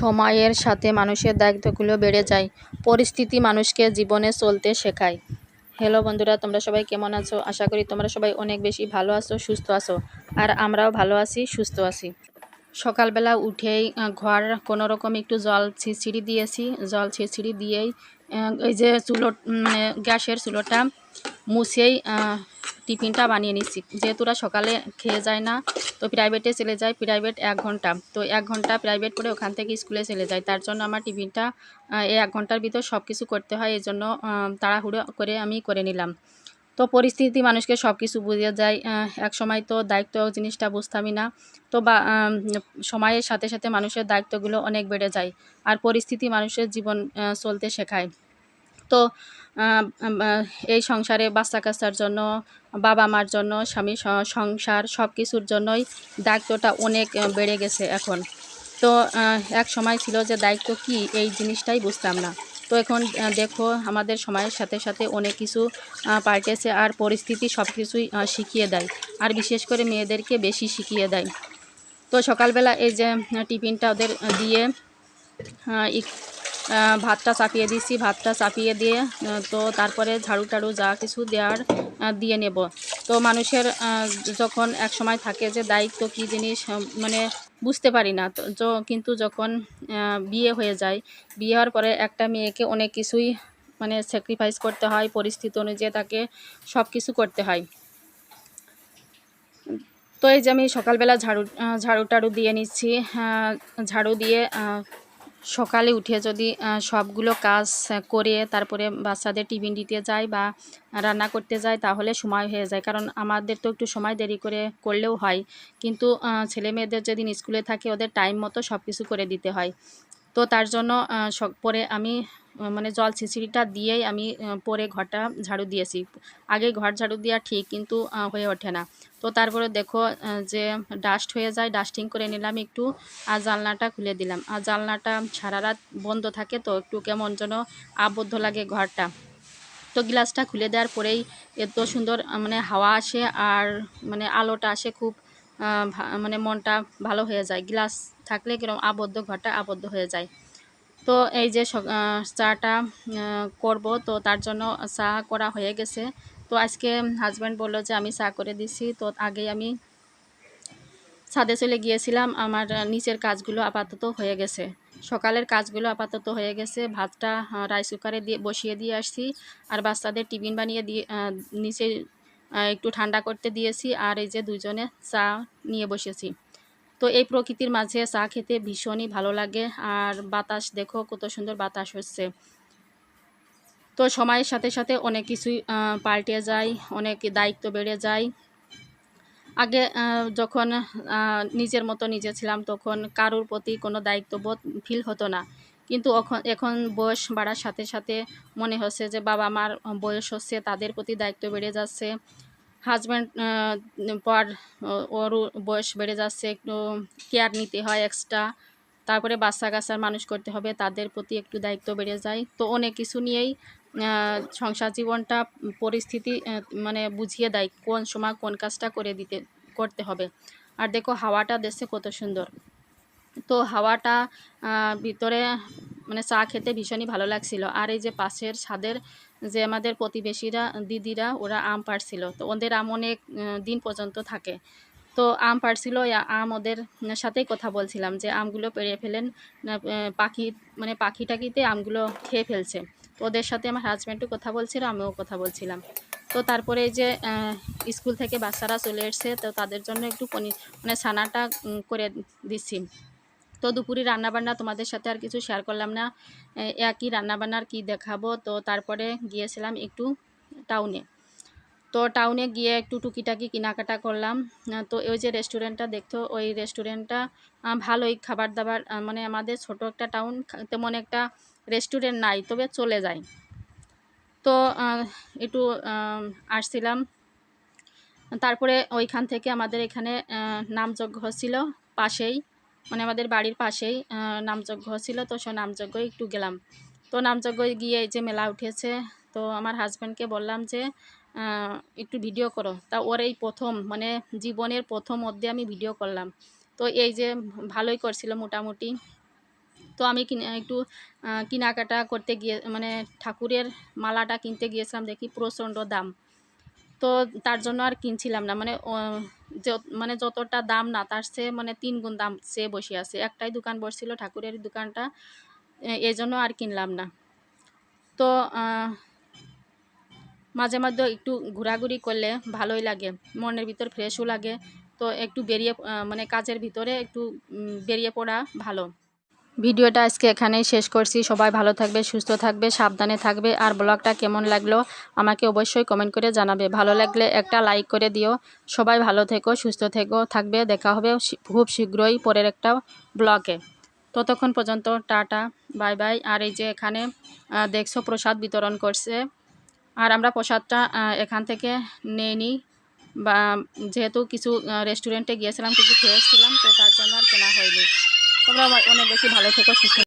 সময়ের সাথে মানুষের দায়িত্বগুলো বেড়ে যায়, পরিস্থিতি মানুষকে জীবনে চলতে শেখায়। হ্যালো বন্ধুরা, তোমরা সবাই কেমন আছো? আশা করি তোমরা সবাই অনেক বেশি ভালো আছো, সুস্থ আছো, আর আমরাও ভালো আছি, সুস্থ আছি। সকালবেলা উঠেই ঘর কোনো রকম একটু জল ছিঁড়ি দিয়েছি, জল ছিঁড়ি দিয়েই এই যে চুলো মানে গ্যাসের চুলোটা মুছেই টিফিনটা বানিয়ে নিচ্ছি যেহেতু ওরা সকালে খেয়ে যায় না, তো প্রাইভেটে চলে যায় প্রাইভেট এক ঘণ্টা। তো এক ঘণ্টা প্রাইভেট করে ওখান থেকে স্কুলে চলে যায়। তার জন্য আমার টিফিনটা এই এক ঘণ্টার ভিতর সব কিছু করতে হয়। এই জন্য তাড়াহুড়ো করে আমি করে নিলাম। তো পরিস্থিতি মানুষকে সব কিছু বুঝিয়ে যায়। এক সময় তো দায়িত্ব জিনিসটা বুঝতামই না। তো বা সময়ের সাথে সাথে মানুষের দায়িত্বগুলো অনেক বেড়ে যায়। আর পরিস্থিতি মানুষের জীবন চলতে শেখায়। তো এই সংসারে বাচ্চা কাচ্চার জন্য বাবা মার জন্য স্বামী সংসার সব কিছুর জন্যই দায়িত্বটা অনেক বেড়ে গেছে এখন। তো এক সময় ছিল যে দায়িত্ব কি, এই জিনিসটাই বুঝতাম না। তো এখন দেখো, আমাদের সময়ের সাথে সাথে অনেক কিছু পাল্টেছে আর পরিস্থিতি সব কিছুই শিখিয়ে দেয়। আর বিশেষ করে মেয়েদেরকে বেশি শিখিয়ে দেয়। তো সকালবেলা এই যে, টিফিনটা ওদের দিয়ে ভাতটা চাপিয়ে দিছি, ভাতটা চাপিয়ে দিয়ে তো তারপরে ঝাড়ু টাড়ু যা কিছু দেওয়ার দিয়ে নেব। তো মানুষের যখন এক সময় থাকে যে দায়িত্ব কী জিনিস মানে বুঝতে পারি না। তো কিন্তু যখন বিয়ে হয়ে যায়, বিয়ে হওয়ার পরে একটা মেয়েকে অনেক কিছুই মানে স্যাক্রিফাইস করতে হয়, পরিস্থিতি অনুযায়ী তাকে সব কিছু করতে হয়। তো এই যে আমি সকালবেলা ঝাড়ু ঝাড়ু টাড়ু দিয়ে নিচ্ছি ঝাড়ু দিয়ে সকালে উঠে যদি সবগুলো কাজ করে তারপরে বাচ্চাদের টিফিন দিতে যাই বা রান্না করতে যাই তাহলে সময় হয়ে যায়। কারণ আমাদের তো একটু সময় দেরি করে করলেও হয়। কিন্তু ছেলে মেয়েদের যেদিন স্কুলে থাকে, ওদের টাইম মতো সব কিছু করে দিতে হয়। তো তার জন্য পরে আমি মানে জল ছিঁচিড়িটা দিয়েই আমি পরে ঘরটা ঝাড়ু দিয়েছি। আগে ঘর ঝাড়ু দেওয়া ঠিক কিন্তু হয়ে ওঠে না। তো তারপরে দেখো যে ডাস্ট হয়ে যায় ডাস্টিং করে নিলাম একটু, আর জানলাটা খুলে দিলাম। আর জানলাটা সারা রাত বন্ধ থাকে, তো একটু কেমন যেন আবদ্ধ লাগে ঘরটা। তো গ্লাসটা খুলে দেওয়ার পরেই এত সুন্দর মানে হাওয়া আসে, আর মানে আলোটা আসে খুব মানে মনটা ভালো হয়ে যায়। গ্লাস থাকলে কীরকম আবদ্ধ, ঘরটা আবদ্ধ হয়ে যায়। তো এই যে চাটা করব, তো তার জন্য চা করা হয়ে গেছে। তো আজকে হাজব্যান্ড বলল যে, আমি চা করে দিছি। তো আগেই আমি ছাদে চলে গিয়েছিলাম। আমার নিচের কাজগুলো আপাতত হয়ে গেছে। সকালের কাজগুলো আপাতত হয়ে গেছে। ভাতটা রাইস কুকারে দিয়ে, বসিয়ে দিয়ে আসছি। আর বাচ্চাদের টিফিন বানিয়ে দিয়ে নিচে একটু ঠান্ডা করতে দিয়েছি আর এই যে দুজনে চা নিয়ে বসেছি। তো এই প্রকৃতির মাঝে চা খেতে ভীষণই ভালো লাগে আর বাতাস, দেখো কত সুন্দর বাতাস হচ্ছে। তো সময়ের সাথে সাথে অনেক কিছুই পাল্টে যায়, অনেক দায়িত্ব বেড়ে যায়। আগে যখন নিজের মতো নিজে ছিলাম, তখন কারোর প্রতি কোনো দায়িত্ববোধ ফিল হতো না। কিন্তু এখন বয়স বাড়ার সাথে সাথে মনে হচ্ছে যে বাবা মার বয়স হচ্ছে, তাদের প্রতি দায়িত্ব বেড়ে যাচ্ছে। হাজব্যান্ড পর ওর বয়স বেড়ে যাচ্ছে, একটু কেয়ার নিতে হয় এক্সট্রা তারপরে বাচ্চা কাচ্চার মানুষ করতে হবে, তাদের প্রতি একটু দায়িত্ব বেড়ে যায়। তো অনেক কিছু নিয়েই সংসার জীবনটা পরিস্থিতি মানে বুঝিয়ে দেয় কোন সময় কোন কাজটা করে দিতে, করতে হবে। আর দেখো হাওয়াটা দেশে কত সুন্দর। তো হাওয়াটা ভিতরে মানে চা খেতে ভীষণই ভালো লাগছিল। আর এই যে পাশের ছাদের যে আমাদের প্রতিবেশীরা, দিদিরা, ওরা আম পাড়ছিল। তো ওদের আম অনেক দিন পর্যন্ত থাকে। তো আম পাড়ছিল আম ওদের সাথেই কথা বলছিলাম যে আমগুলো পেড়ে ফেলেন পাখি মানে পাখি টাকিতে আমগুলো খেয়ে ফেলছে। তো ওদের সাথে আমার হাজব্যান্ডও কথা বলছিল, আমিও কথা বলছিলাম। তো তারপরে যে স্কুল থেকে বাচ্চারা চলে এসছে, তো তাদের জন্য একটু মানে ছানাটা করে দিচ্ছি। তো দুপুরে রান্নাবান্না তোমাদের সাথে আর কিছু শেয়ার করলাম না। একই রান্নাবান্নার কি দেখাবো? তো তারপরে গিয়েছিলাম একটু টাউনে তো টাউনে গিয়ে একটু টুকিটাকি কেনাকাটা করলাম। তো ওই যে রেস্টুরেন্টটা দেখতো, ওই রেস্টুরেন্টটা ভালোই খাবার দাবার মানে আমাদের ছোট একটা টাউন তেমন একটা রেস্টুরেন্ট নাই, তবে চলে যায়। তো একটু আসছিলাম। তারপরে ওইখান থেকে আমাদের এখানে নামযজ্ঞ ছিল পাশেই। মানে আমাদের বাড়ির পাশেই নামযজ্ঞ ছিল, তো সে নামযজ্ঞ একটু গেলাম। তো নামযজ্ঞ গিয়ে এই যে মেলা উঠেছে, তো আমার হাজব্যান্ডকে বললাম যে একটু ভিডিও করো। তা ওর এই প্রথম মানে জীবনের প্রথম অধ্যে আমি ভিডিও করলাম। তো এই যে ভালোই করছিল মোটামুটি। তো আমি একটু কেনাকাটা করতে গিয়ে মানে ঠাকুরের মালাটা কিনতে গিয়েছিলাম, দেখি প্রচণ্ড দাম। তো তার জন্য আর কিনছিলাম না। মানে মানে যতটা দাম না, তার চেয়ে মানে তিন গুণ দাম চেয়ে বসে আছে। একটাই দোকান বসছিল ঠাকুরের দোকানটা এই জন্য আর কিনলাম না। তো মাঝে মাঝে একটু ঘোরাঘুরি করলে ভালোই লাগে। মনের ভিতর ফ্রেশও লাগে। তো একটু বেরিয়ে মানে কাজের ভিতরে একটু বেরিয়ে পড়া ভালো। ভিডিওটা আজকে এখানেই শেষ করছি। সবাই ভালো থাকবে, সুস্থ থাকবে, সাবধানে থাকবে। আর ব্লগটা কেমন লাগল আমাকে অবশ্যই কমেন্ট করে জানাবে। ভালো লাগলে একটা লাইক করে দিও। সবাই ভালো থেকো, সুস্থ থেকো, থাকবে। দেখা হবে খুব শীঘ্রই পরের একটা ব্লগে। ততক্ষণ পর্যন্ত টাটা, বাই বাই। আর এই যে এখানে দেখছ প্রসাদ বিতরণ করছে। আর আমরা প্রসাদটা এখান থেকে নিয়ে নিই বা, যেহেতু কিছু রেস্টুরেন্টে গিয়েছিলাম, কিছু খেয়েছিলাম, তো তার জন্য আর কেনা হয়নি। তোমরা অনেক বেশি ভালো থেকো সুস্থ